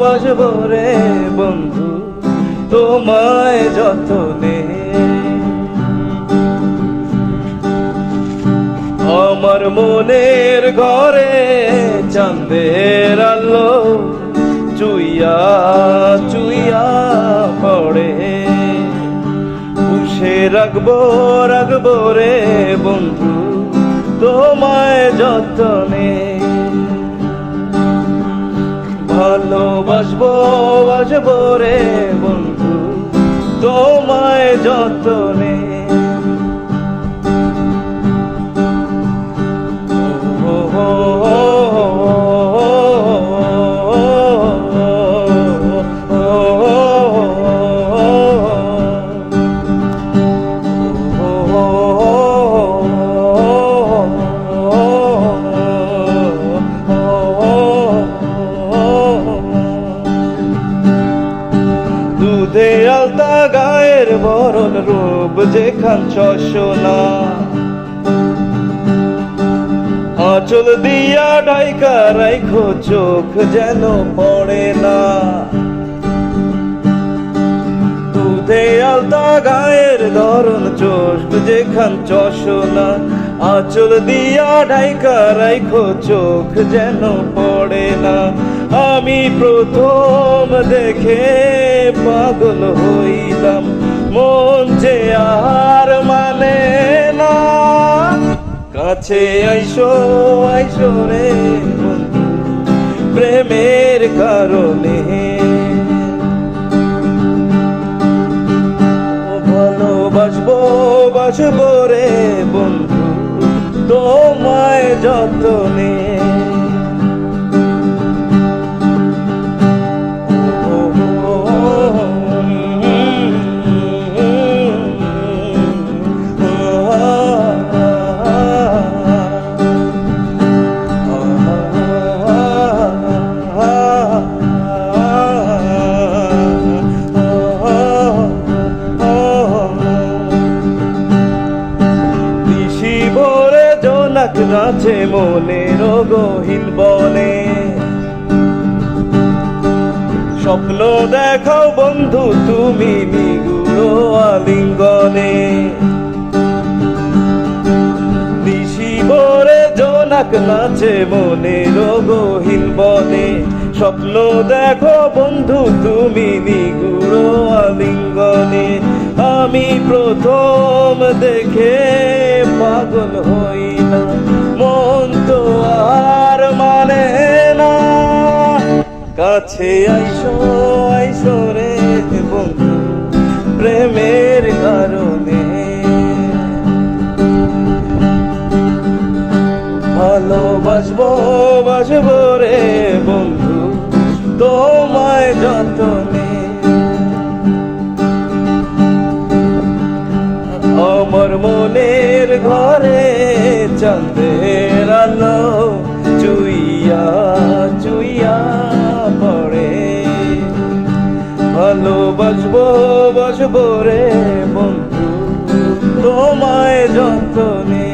বাসবো রে বন্ধু, তোমায় যতনে। আমার মনের ঘরে চাঁদের আলো চুইয়া চুইয়া পড়ে। পুষে রাখব রাখব রে বন্ধু, তোমায় যত যতনে। ভালোবাসবো বাসবো রে বন্ধু। তোমায় যতনে দুধে আলতা গায়ের বরণ রূপ যেখান চশনা। আঁচল দিয়া ডাইকা রাইখো চোখ যেন পড়ে না। দুধে আলতা গায়ের ধরন চোখ যেখান চশনা। আঁচল দিয়া ডাইকা রাইখো চোখ যেন পড়ে না। আমি প্রথম দেখে পাগল হইলাম, মন যে আর মানে না। কাছে আইসো আইসো রে প্রেমের কারণে। ভালোবাসবো, বাসবো রে বন্ধু, তোমায় যতনে। জোনাক নাচে মনের গহীন বনে। স্বপ্ন দেখাও বন্ধু, তুমি নিগুড়ো আলিঙ্গনে। নিশি ভোরে জোনাক নাচে মনের গহীন বনে। স্বপ্ন দেখো বন্ধু, তুমি নিগুড়ো আলিঙ্গনে। আমি প্রথম দেখে পাগল হই। মন তো আর মানে না। কাছে আইসো আইসো রে বন্ধু, প্রেমের কারণে। ভালোবাসবো, বাসবো রে বন্ধু, তোমায় যতনে। আমার মনের ঘরে চাঁদের আলো চুইয়া চুইয়া পড়ে। ভালোবাসবো বাসবো রে বন্ধু তোমায় যতনে